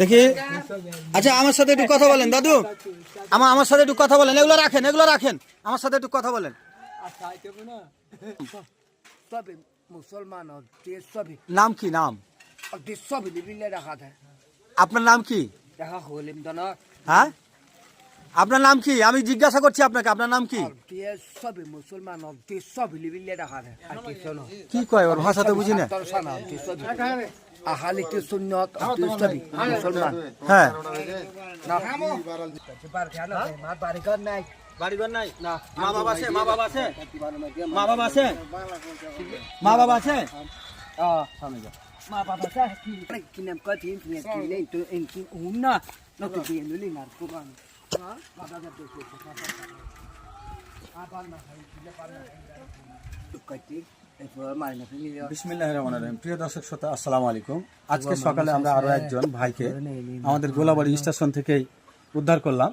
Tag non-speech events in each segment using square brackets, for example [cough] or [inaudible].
দেখি। আচ্ছা আমার সাথে একটু কথা বলেন দাদু। আমার আমার সাথে একটু কথা বলেন এগুলো রাখেন এগুলো রাখেন। আমার সাথে একটু কথা বলেন। মুসলমান নাম কি নাম? আপনার নাম কি? হ্যাঁ? আপনার নাম কি আমি জিজ্ঞাসা করছি আপনাকে আপনার নাম কি সবই মুসলমান কি কয় ওর ভাষা তো বুঝি না মা বাবা আছে মা বাবা আছে প্রিয় দর্শক শ্রোতা আসসালামু আলাইকুম। আজকে সকালে আমরা আরও একজন ভাইকে আমাদের গোলাবাড়ি স্টেশন থেকেই উদ্ধার করলাম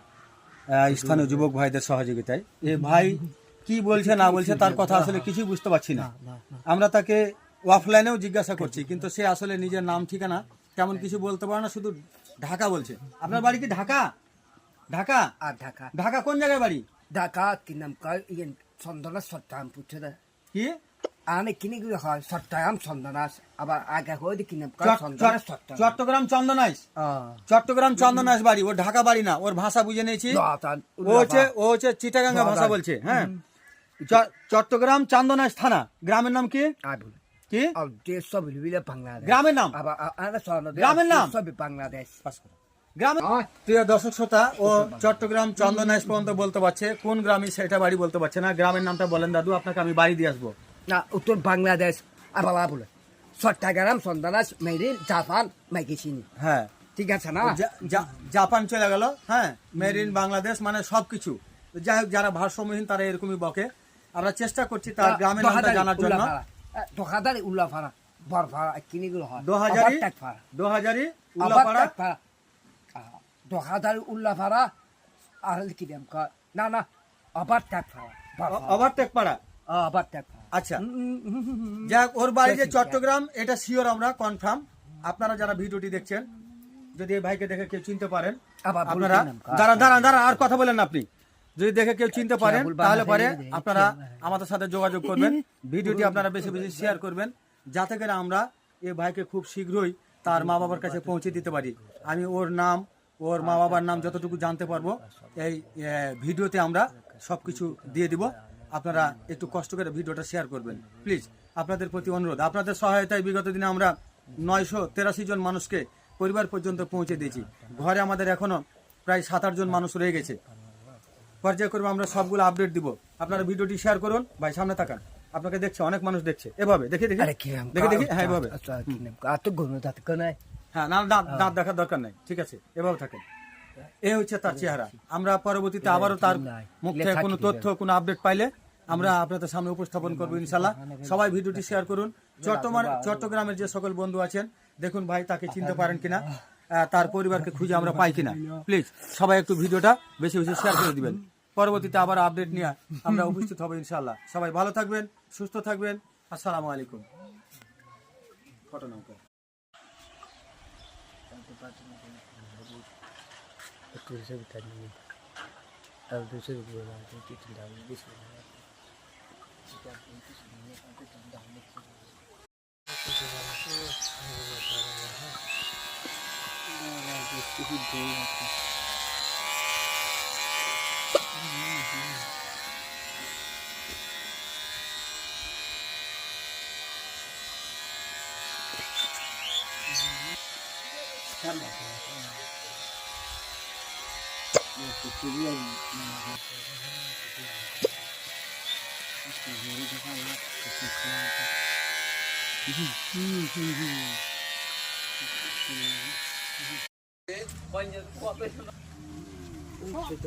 স্থানীয় যুবক ভাইদের সহযোগিতায়। এই ভাই কি বলছে না বলছে তার কথা আসলে কিছুই বুঝতে পারছি না। আমরা তাকে অফলাইনেও জিজ্ঞাসা করছি কিন্তু সে আসলে নিজের নাম ঠিকানা তেমন কিছু বলতে পারে না শুধু ঢাকা বলছে। আপনার বাড়ি কি ঢাকা? ঢাকা? আর ঢাকা। ঢাকা কোন জায়গায় বাড়ি? ঢাকা কি নাম কা ইয়েন চন্দনা সত্তাম পুছে দে। কি? আনে কিনি গুলো হয় সত্তাম চন্দনা আবার আগে কি নাম চট্টগ্রাম চন্দনাইশ চট্টগ্রাম বাড়ি ও ঢাকা বাড়ি না ওর ভাষা বুঝে নিয়েছি। ও হচ্ছে ও হচ্ছে চিটাগাঙ্গা ভাষা বলছে হ্যাঁ। চট্টগ্রাম চন্দনাইশ থানা গ্রামের নাম কি? কি? আর দেশ সব বাংলাদেশ। গ্রামের নাম? আবার গ্রামের নাম? সব বাংলাদেশ। গ্রামের প্রিয় দর্শক শ্রোতা ও চট্টগ্রাম চন্দনাইশ পর্যন্ত বলতে পারছে। কোন গ্রামে সেটা বাড়ি বলতে পারছে না। গ্রামের নামটা বলেন দাদু আপনাকে আমি বাড়ি দিয়ে আসব। না উত্তর বাংলাদেশ। চট্টগ্রাম মেরিন জাপান হ্যাঁ। ঠিক আছে না? জা- জা- জাপান চলে গেল হ্যাঁ? মেড ইন বাংলাদেশ মানে সবকিছু। যাই হোক যারা ভারসাম্যহীন তারা এরকমই বকে। আমরা চেষ্টা করছি তার গ্রামের নামটা জানার জন্য। উল্লাফাড়া। বরফাড়া হয়। আবার টাকফাড়া দোকাদারি উল্লাফাড়া আর কি কা না না আবার টাকফাড়া ওভারটেক পাড়া? আবার টাকফাড়া আচ্ছা। যাক ওর বাড়ি যে চট্টগ্রাম এটা শিওর আমরা কনফার্ম আপনারা যারা ভিডিওটি দেখছেন যদি এই ভাইকে দেখে কেউ চিনতে পারেন আপনারা কি নাম? দাঁড়া দাঁড়া দাঁড়া আর কথা বলেন আপনি। যদি দেখে কেউ চিনতে পারেন তাহলে পরে আপনারা আমাদের সাথে যোগাযোগ করবেন [laughs] ভিডিওটি আপনারা বেশি বেশি শেয়ার করবেন যাতে করে আমরা এই ভাইকে খুব শীঘ্রই তার মা বাবার কাছে পৌঁছে দিতে পারি। আমি ওর নাম ওর মা বাবার নাম যতটুকু জানতে পারব এই ভিডিওতে আমরা সব কিছু দিয়ে দিব। আপনারা একটু কষ্ট করে ভিডিওটা শেয়ার করবেন। প্লিজ আপনাদের প্রতি অনুরোধ। আপনাদের সহায়তায় বিগত দিনে আমরা নয়শো তেরাশি জন মানুষকে পরিবার পর্যন্ত পৌঁছে দিয়েছি। ঘরে আমাদের এখনও প্রায় সাত আট জন মানুষ রয়ে গেছে। পর্যায়ক্রমে আমরা সবগুলো আপডেট দিব। আপনারা ভিডিওটি শেয়ার করুন। ভাই সামনে তাকান। আপনাকে দেখছে অনেক মানুষ দেখছে। এভাবে দেখে দেখি। দেখি দেখি। হ্যাঁ এভাবে। হ্যাঁ না দাঁত দাঁত দেখার দরকার নেই। ঠিক আছে এভাবে থাকেন। এই হচ্ছে তার চেহারা। আমরা পরবর্তীতে আবারও তার মুখ থেকে কোনো তথ্য কোনো আপডেট পাইলে আমরা আপনাদের সামনে উপস্থাপন করব ইনশাল্লাহ সবাই ভিডিওটি শেয়ার করুন। চট্টগ্রাম চট্টগ্রামের যে সকল বন্ধু আছেন দেখুন ভাই তাকে চিনতে পারেন কিনা তার পরিবারকে খুঁজে আমরা পাই কিনা। প্লিজ সবাই একটু ভিডিওটা বেশি বেশি শেয়ার করে দিবেন। পরবর্তীতে আবার আপডেট নিয়ে আমরা উপস্থিত হব ইনশাল্লাহ সবাই ভালো থাকবেন সুস্থ থাকবেন। আসসালামু আলাইকুম। Aku rasa bukan ini Aku rasa aku boleh lakukan Untuk tendang ini sebenarnya Jika aku itu sebenarnya Aku tendang ini sebenarnya Aku rasa Aku rasa Aku rasa Aku rasa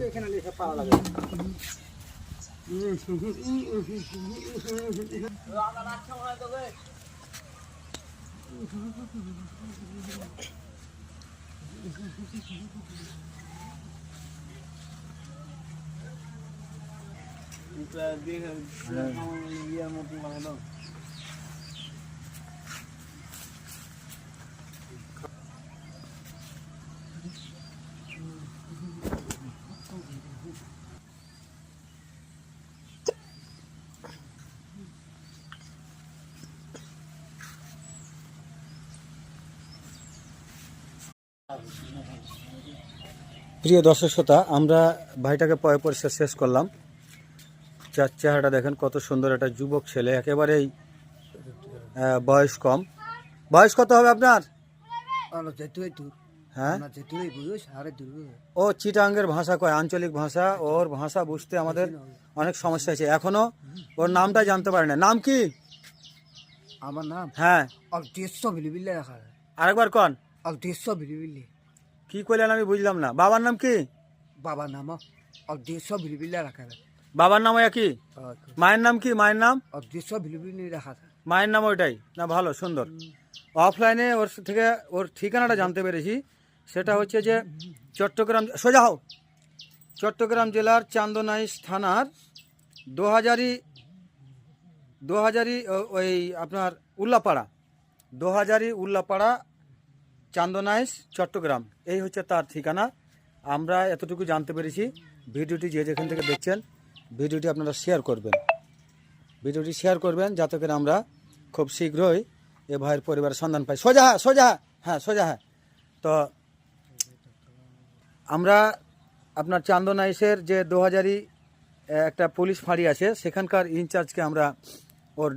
এখানে লেখা পাওয়া লাগে রান্না রাখতে হয় তবে Grabe, ang mga mo kung ano. প্রিয় দর্শক শ্রোতা আমরা ভাইটাকে পয় পরিষ্কার শেষ করলাম। যার চেহারাটা দেখেন কত সুন্দর একটা যুবক ছেলে একেবারেই বয়স কম। বয়স কত হবে আপনার? হ্যাঁ? ও চিটাঙ্গের ভাষা কয়? আঞ্চলিক ভাষা ওর ভাষা বুঝতে আমাদের অনেক সমস্যা হয়েছে। এখনও ওর নামটা জানতে পারে না। নাম কি? আমার নাম? হ্যাঁ। আরেকবার কন। আর দেড়শো বিলিবিল্লি কি করলেন আমি বুঝলাম না। বাবার নাম কি? বাবার নাম আর দেড়শো রাখা বাবার নাম একই মায়ের নাম কি? মায়ের নাম? আর দেড়শো বিলিবিল্লি রাখা মায়ের নাম ওইটাই। না ভালো সুন্দর। অফলাইনে ওর থেকে ওর ঠিকানাটা জানতে পেরেছি। সেটা হচ্ছে যে চট্টগ্রাম সোজা হও। চট্টগ্রাম জেলার চান্দনাইশ থানার দু হাজারি দু হাজারি ওই আপনার উল্লাপাড়া। দু হাজারি উল্লাপাড়া চান্দনাইশ চট্টগ্রাম। এই হচ্ছে তার ঠিকানা। আমরা এতটুকু জানতে পেরেছি। ভিডিওটি যে যেখান থেকে দেখছেন ভিডিওটি আপনারা শেয়ার করবেন। ভিডিওটি শেয়ার করবেন যাতে করে আমরা খুব শীঘ্রই এ ভাইয়ের পরিবারের সন্ধান পাই। সোজা হ্যাঁ সোজা হ্যাঁ, হ্যাঁ সোজা হ্যাঁ। তো আমরা আপনার চান্দনাইশের যে দু হাজারি একটা পুলিশ ফাঁড়ি আছে সেখানকার ইনচার্জকে আমরা ওর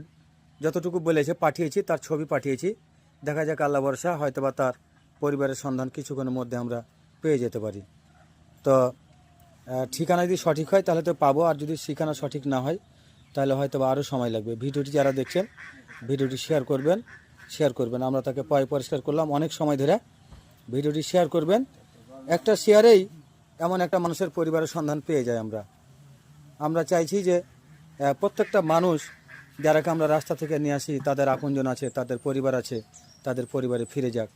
যতটুকু বলেছে পাঠিয়েছি তার ছবি পাঠিয়েছি। দেখা যাক আল্লাহ ভরসা হয়তো বা তার পরিবারের সন্ধান কিছুক্ষণের মধ্যে আমরা পেয়ে যেতে পারি। তো ঠিকানা যদি সঠিক হয়, তাহলে তো পাবো। আর যদি ঠিকানা সঠিক না হয়, তাহলে হয়তো বা আরও সময় লাগবে। ভিডিওটি যারা দেখছেন, ভিডিওটি শেয়ার করবেন শেয়ার করবেন। আমরা তাকে পয় পরিষ্কার করলাম অনেক সময় ধরে। ভিডিওটি শেয়ার করবেন। একটা শেয়ারেই এমন একটা মানুষের পরিবারের সন্ধান পেয়ে যায় আমরা। আমরা চাইছি যে প্রত্যেকটা মানুষ যারাকে আমরা রাস্তা থেকে নিয়ে আসি, তাদের আপনজন আছে, তাদের পরিবার আছে, তাদের পরিবারে ফিরে যাক,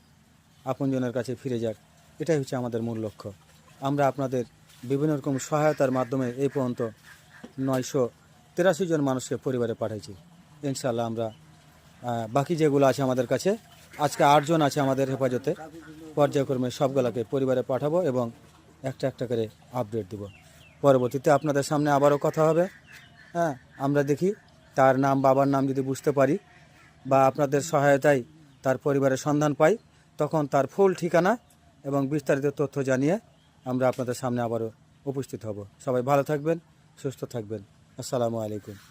আপনজনের কাছে ফিরে যাক। এটাই হচ্ছে আমাদের মূল লক্ষ্য। আমরা আপনাদের বিভিন্ন রকম সহায়তার মাধ্যমে এই পর্যন্ত নয়শো তিরাশি জন মানুষকে পরিবারে পাঠাইছি। ইনশাল্লাহ আমরা বাকি যেগুলো আছে আমাদের কাছে, আজকে আটজন আছে আমাদের হেফাজতে, পর্যায়ক্রমে সবগুলোকে পরিবারে পাঠাবো এবং একটা একটা করে আপডেট দেব। পরবর্তীতে আপনাদের সামনে আবারও কথা হবে। হ্যাঁ আমরা দেখি তার নাম, বাবার নাম যদি বুঝতে পারি বা আপনাদের সহায়তায় তার পরিবারের সন্ধান পাই, তখন তার ফুল ঠিকানা এবং বিস্তারিত তথ্য জানিয়ে আমরা আপনাদের সামনে আবারও উপস্থিত হব। সবাই ভালো থাকবেন, সুস্থ থাকবেন। আসসালামু আলাইকুম।